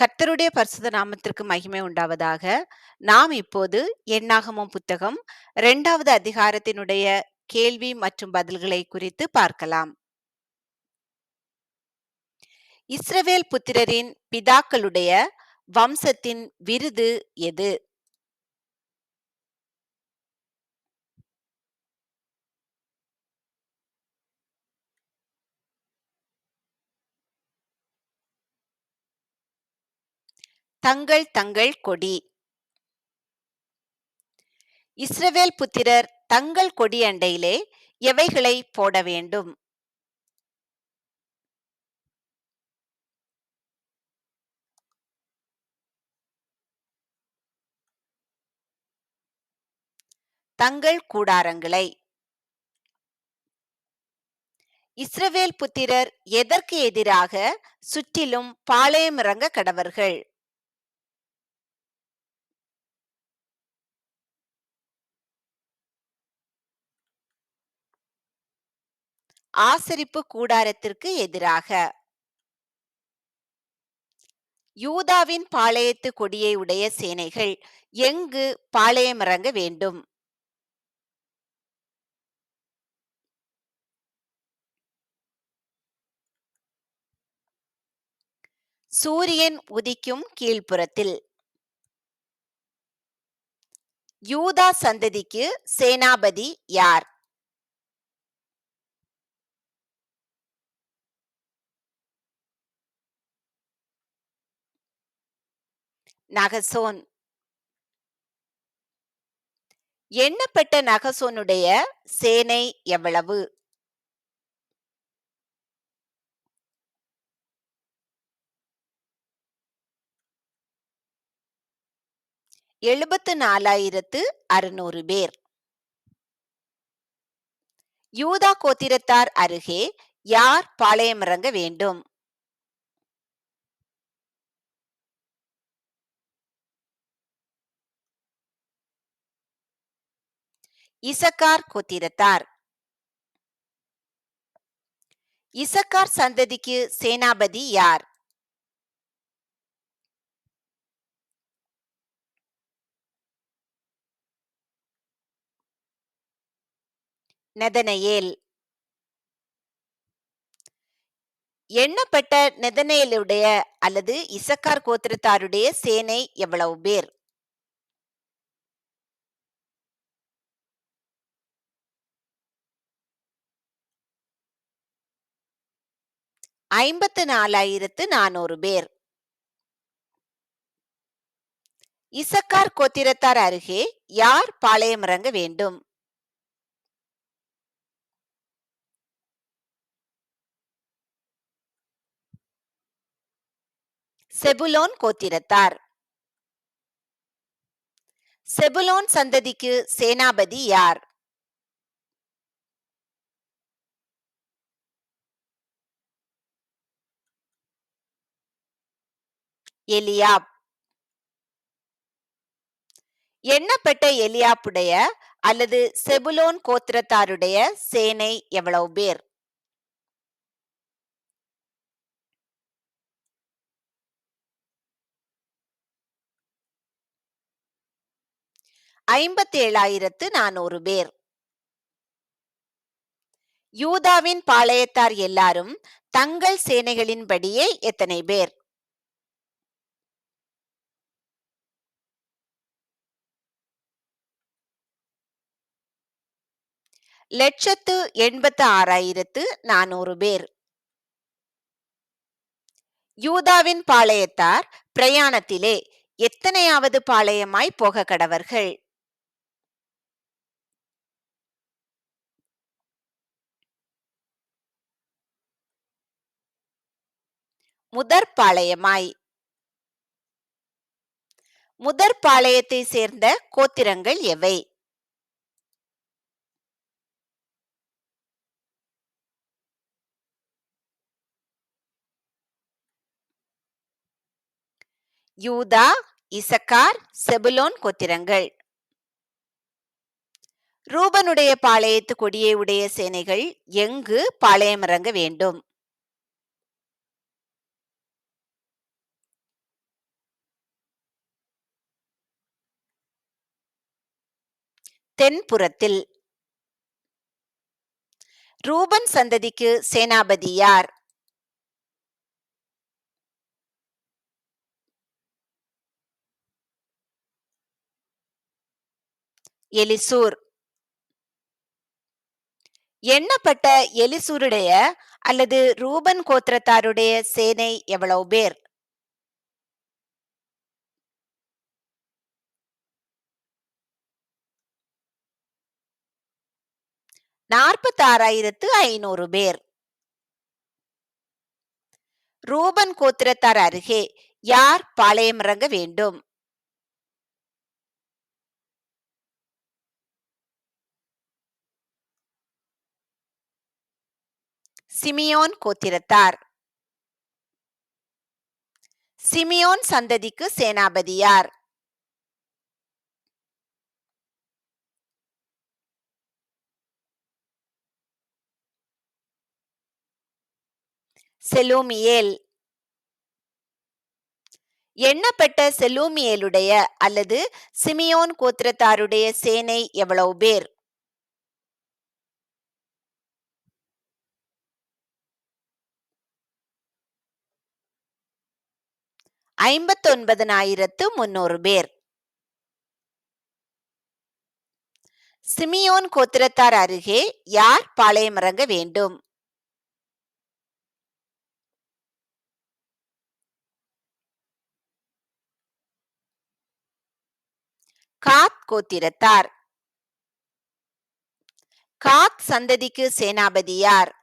கர்த்தருடைய பரிசுத நாமத்திற்கு மகிமை உண்டாவதாக. நாம் இப்போது எண்ணாகமம் புத்தகம் இரண்டாவது அதிகாரத்தினுடைய கேள்வி மற்றும் பதில்களை குறித்து பார்க்கலாம். இஸ்ரவேல் புத்திரரின் பிதாக்களுடைய வம்சத்தின் விருது எது? தங்கள் தங்கள் கொடி. இஸ்ரவேல் புத்திரர் தங்கள் கொடி அண்டையிலே எவைகளை போட வேண்டும்? தங்கள் கூடாரங்களை. இஸ்ரவேல் புத்திரர் எதற்கு எதிராக சுற்றிலும் பாளையமிறங்க கடவர்கள்? ஆசரிப்பு கூடாரத்திற்கு எதிராக. யூதாவின் பாளையத்து கொடியை உடைய சேனைகள் எங்கு பாளையமிறங்க வேண்டும்? சூரியன் உதிக்கும் கீழ்ப்புறத்தில். யூதா சந்ததிக்கு சேனாபதி யார்? நகசோன். எண்ணப்பட்ட நகசோனுடைய சேனை எவ்வளவு? எழுபத்து நாலாயிரத்து அறுநூறு பேர். யூதா கோத்திரத்தார் அருகே யார் பாளையமிறங்க வேண்டும்? இசக்கார் கோத்திரத்தார். இசக்கார் சந்ததிக்கு சேனாபதி யார்? நதனையேல். எண்ணப்பட்ட நெதனையலுடைய அல்லது இசக்கார் கோத்திரத்தாருடைய சேனை எவ்வளவு பேர்? ஐம்பத்து நாலாயிரத்து நானூறு பேர். இசக்கார் கோத்திரத்தார் அருகே யார் பாளையமிறங்க வேண்டும்? செபுலோன் கோத்திரத்தார். செபுலோன் சந்ததிக்கு சேனாபதி யார்? எலியாப். எண்ணப்பட்ட எலியாப்புடைய அல்லது செபுலோன் கோத்திரத்தாருடைய சேனை எவ்வளவு பேர்? ஐம்பத்தி ஏழாயிரத்து நானூறு பேர். யூதாவின் பாளையத்தார் எல்லாரும் தங்கள் சேனைகளின்படியே எத்தனை பேர்? லட்சத்து எண்பத்து ஆறாயிரத்து நானூறு பேர். யூதாவின் பாளையத்தார் பிரயாணத்திலே எத்தனையாவது பாளையமாய் போக கடவர்கள்? முதற் பாளையமாய். முதற் பாளையத்தை சேர்ந்த கோத்திரங்கள் எவை? யூதா இசக்கார் செபுலோன் கொத்திரங்கள். ரூபனுடைய பாளையத்து கொடியை உடைய சேனைகள் எங்கு பாளையமிறங்க வேண்டும்? தென்புறத்தில். ரூபன் சந்ததிக்கு சேனாபதி யார்? எலிசூர். எண்ணப்பட்ட எலிசூருடைய அல்லது ரூபன் கோத்திரத்தாருடைய சேனை எவ்வளவு பேர்? நாற்பத்தாறாயிரத்து ஐநூறு பேர். ரூபன் கோத்திரத்தார் அருகே யார் பாளையம் இறங்க வேண்டும்? சிமியோன் கோத்திரத்தார். சிமியோன் சந்ததிக்கு சேனாபதியார். செலூமியேல். எண்ணப்பட்ட செலூமியேலுடைய அல்லது சிமியோன் கோத்திரத்தாருடைய சேனை எவ்வளவு பேர்? ஐம்பத்தொன்பதனாயிரத்து முன்னூறு பேர். சிமியோன் கோத்திரத்தார் அருகே யார் பாளையமிறங்க வேண்டும்? காத் கோத்திரத்தார். காத் சந்ததிக்கு சேனாபதி யார்?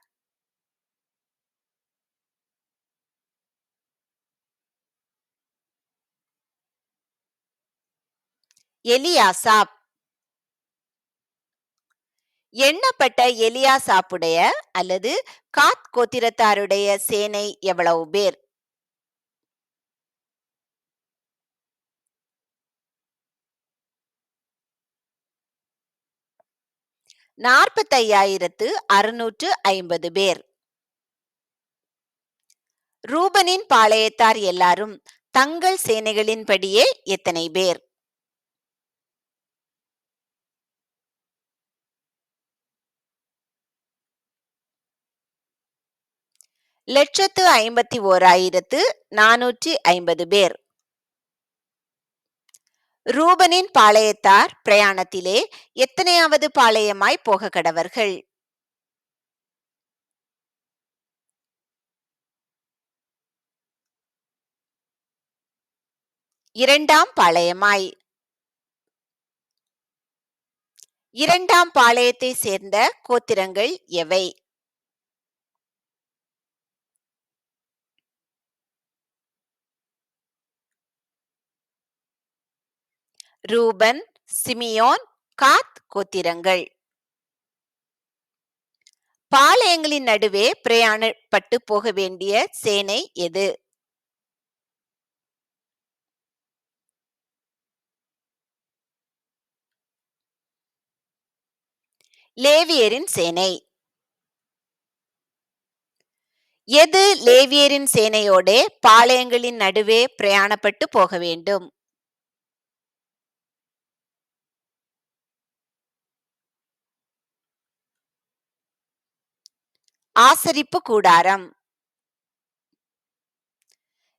எலியாசாப். எண்ணப்பட்ட எலியாசாப்புடைய அல்லது காத் கோத்திரத்தாருடைய சேனை எவ்வளவு பேர்? நாற்பத்தையாயிரத்து அறுநூற்று ஐம்பது பேர். ரூபனின் பாளையத்தார் எல்லாரும் தங்கள் சேனைகளின்படியே எத்தனை பேர்? லட்சத்து ஐம்பத்தி ஓராயிரத்து நானூற்றி ஐம்பது பேர். ரூபனின் பாளையத்தார் பிரயாணத்திலே எத்தனையாவது பாளையமாய் போக கடவர்கள்? இரண்டாம் பாளையமாய். இரண்டாம் பாளையத்தை சேர்ந்த கோத்திரங்கள் எவை? ரூபன் சிமியோன் காத் கோத்திரங்கள். பாளையங்களின் நடுவே பிரயாணப்பட்டு போக வேண்டிய சேனை எது? லேவியரின் சேனை. எது லேவியரின் சேனையோடே பாளையங்களின் நடுவே பிரயாணப்பட்டு போக வேண்டும்? ஆசரிப்பு கூடாரம்.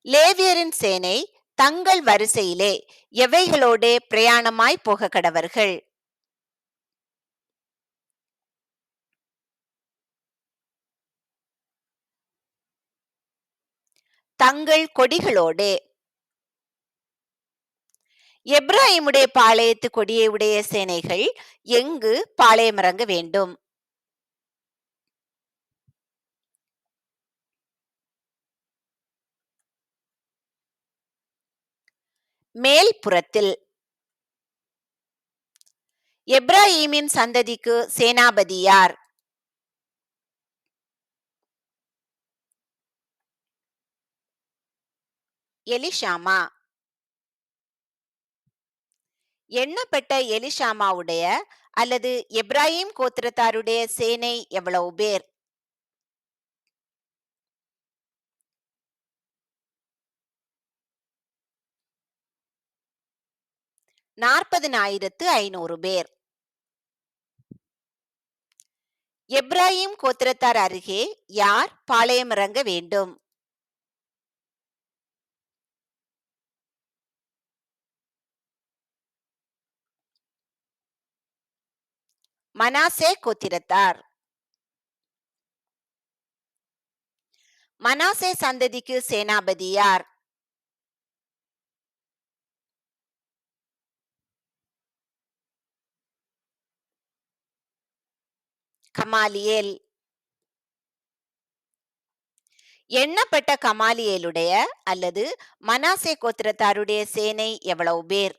லேவியரின் சேனை தங்கள் வரிசையிலே எவைகளோடே பிரயாணமாய் போக கடவர்கள்? தங்கள் கொடிகளோடே. எப்ராஹிமுடைய பாளையத்து கொடியை உடைய சேனைகள் எங்கு பாளையமிறங்க வேண்டும்? மேல் புறத்தில் எப்ராஹிமின் சந்ததிக்கு சேனாபதி யார்? எலிஷாமா. எண்ணப்பட்ட எலிஷாமாவுடைய அல்லது எப்ராஹிம் கோத்திரத்தாருடைய சேனை எவ்வளவு பேர்? நாற்பதினாயிரத்து ஐநூறு பேர். எப்ராஹிம் கோத்திரத்தார் அருகே யார் பாளையமிறங்க வேண்டும்? மனாசே கோத்திரத்தார். மனாசே சந்ததிக்கு சேனாபதி யார்? கமாலியேல். எண்ணப்பட்ட கமாலியேலுடைய அல்லது மனாசே கோத்திரத்தாருடைய சேனை எவ்வளவு பேர்?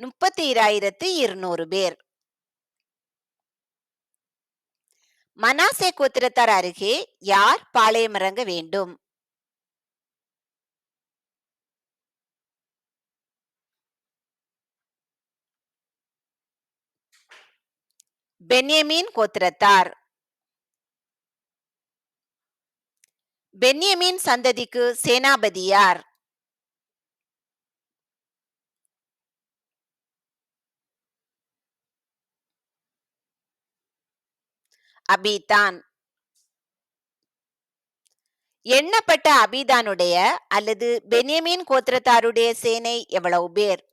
முப்பத்தி இராயிரத்து இருநூறு பேர். மனாசே கோத்திரத்தார் அருகே யார் பாளையமிறங்க வேண்டும்? பென்யமீன் கோத்திரத்தார். பென்யமீன் சந்ததிக்கு சேனாபதியார். அபிதான். எண்ணப்பட்ட அபிதானுடைய அல்லது பென்யமீன் கோத்திரத்தாருடைய சேனை எவ்வளவு பேர்?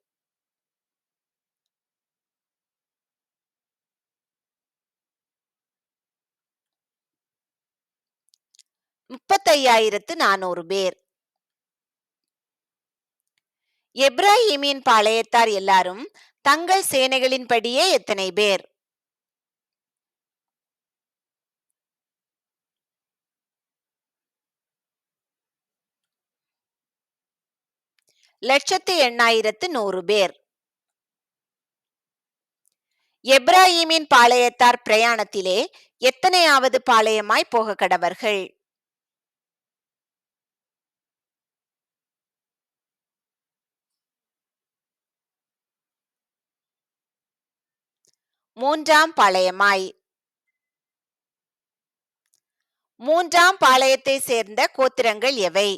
முப்பத்தையாயிரத்து நானூறு பேர். எப்ராஹிமின் பாளையத்தார் எல்லாரும் தங்கள் சேனைகளின்படியே எத்தனை பேர்? லட்சத்து எண்ணாயிரத்து நூறு பேர். எப்ராஹிமின் பாளையத்தார் பிரயாணத்திலே எத்தனையாவது பாளையமாய் போக கடவர்கள் மூன்றாம் பாளையமாய். மூன்றாம் பாளையத்தை சேர்ந்த கோத்திரங்கள் எவை?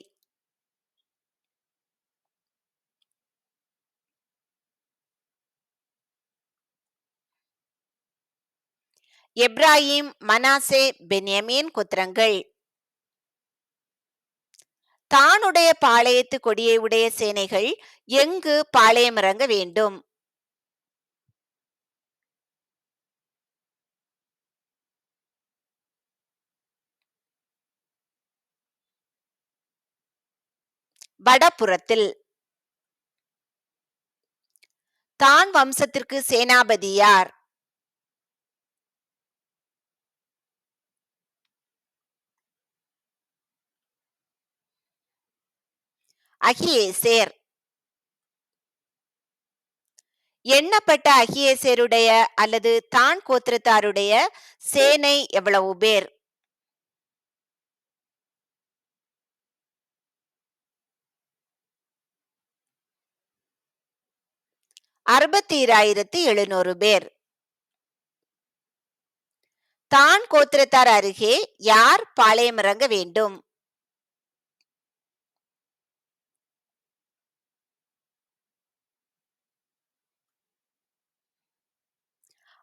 எப்ராஹிம் மனாசே பென்யமீன் கோத்திரங்கள். தானுடைய பாளையத்து கொடியை உடைய சேனைகள் எங்கு பாளையமிறங்க வேண்டும்? வடபுறத்தில். தான் வம்சத்திற்கு சேனாபதியார் அகியேசேர். எண்ணப்பட்ட அகியேசேருடைய அல்லது தான் கோத்திரத்தாருடைய சேனை எவ்வளவு பேர்? அறுபத்தி இராயிரத்து எழுநூறு பேர். தான் கோத்திரத்தார் அருகே யார் பாளையமிறங்க வேண்டும்?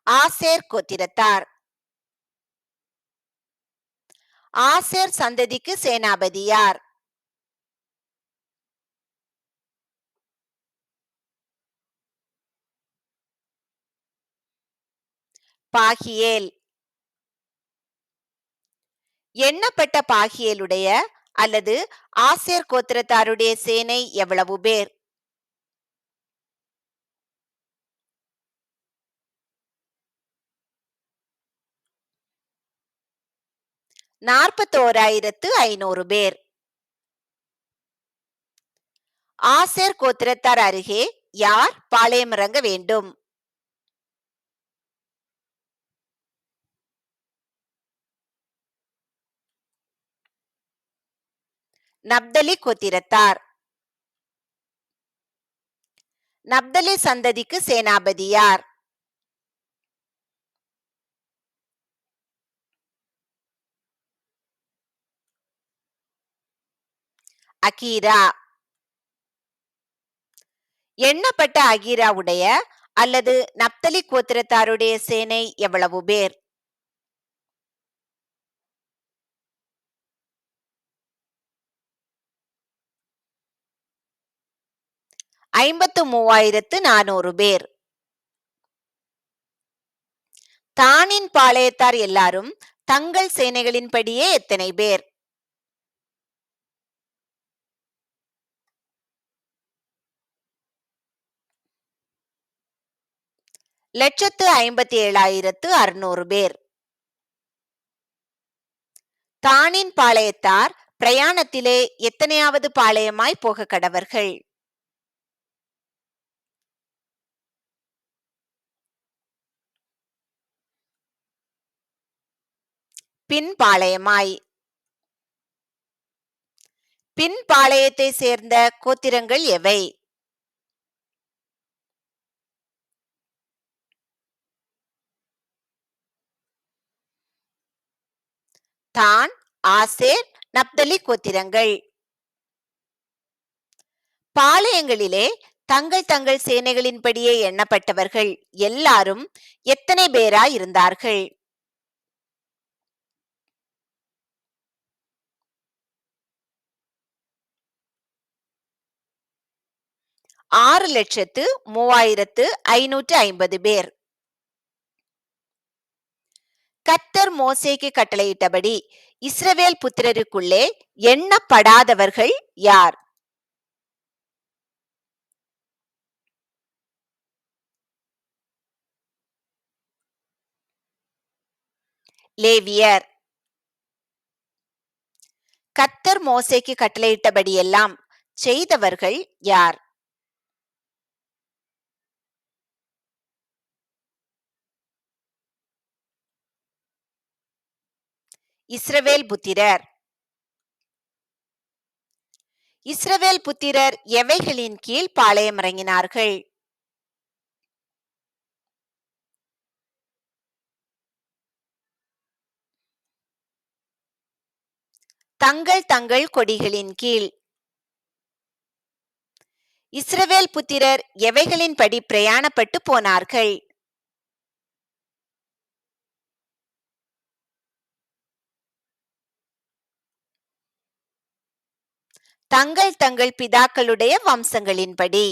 ஆசேர் கோத்திரத்தார். ஆசேர் சந்ததிக்கு சேனாபதி யார்? பாகியேல். எண்ணப்பட்ட பாகியேலுடைய அல்லது ஆசேர் கோத்திரத்தாருடைய சேனை எவ்வளவு பேர்? நாற்பத்தோராயிரத்து ஐநூறு பேர். ஆசேர் கோத்திரத்தார் அருகே யார் பாளையமிறங்க வேண்டும்? நப்தலி கோத்திரத்தார். நப்தலி சந்ததிக்கு சேனாபதியார். அகீரா. எண்ணப்பட்ட அகீராவுடைய அல்லது நப்தலி கோத்திரத்தாருடைய சேனை எவ்வளவு பேர்? ஐம்பத்து மூவாயிரத்து நானூறு பேர். தானின் பாளையத்தார் எல்லாரும் தங்கள் சேனைகளின்படியே எத்தனை பேர்? லட்சத்து ஐம்பத்தி ஏழாயிரத்து அறுநூறு பேர். தானின் பாளையத்தார் பிரயாணத்திலே எத்தனையாவது பாளையமாய் போக கடவர்கள்? பின்பாளையமாய். பின்பாளையத்தை சேர்ந்த கோத்திரங்கள் எவை? தான் ஆசேர் நப்தலி கோத்திரங்கள். பாளையங்களிலே தங்கள் தங்கள் சேனைகளின்படியே எண்ணப்பட்டவர்கள் எல்லாரும் எத்தனை பேராய் இருந்தார்கள் ஆறு லட்சத்து மூவாயிரத்து ஐநூற்று ஐம்பது பேர். கத்தர் மோசேக்கு கட்டளையிட்டபடி இஸ்ரவேல் புத்திரருக்குள்ளே எண்ணப்படாதவர்கள் யார்? லேவியர். கத்தர் மோசைக்கு கட்டளையிட்டபடியெல்லாம் செய்தவர்கள் யார்? இஸ்ரவேல் புத்திரர். இஸ்ரவேல் புத்திரர் எவைகளின் கீழ் பாளையமிறங்கினார்கள்? தங்கள் தங்கள் கொடிகளின் கீழ். இஸ்ரவேல் புத்திரர் எவைகளின்படி பிரயாணப்பட்டு போனார்கள்? தங்கள் தங்கள் பிதாக்களுடைய வம்சங்களின்படி.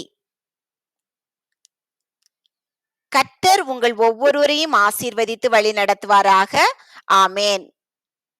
கர்த்தர் உங்கள் ஒவ்வொருவரையும் ஆசீர்வதித்து வழி நடத்துவாராக ஆமேன்.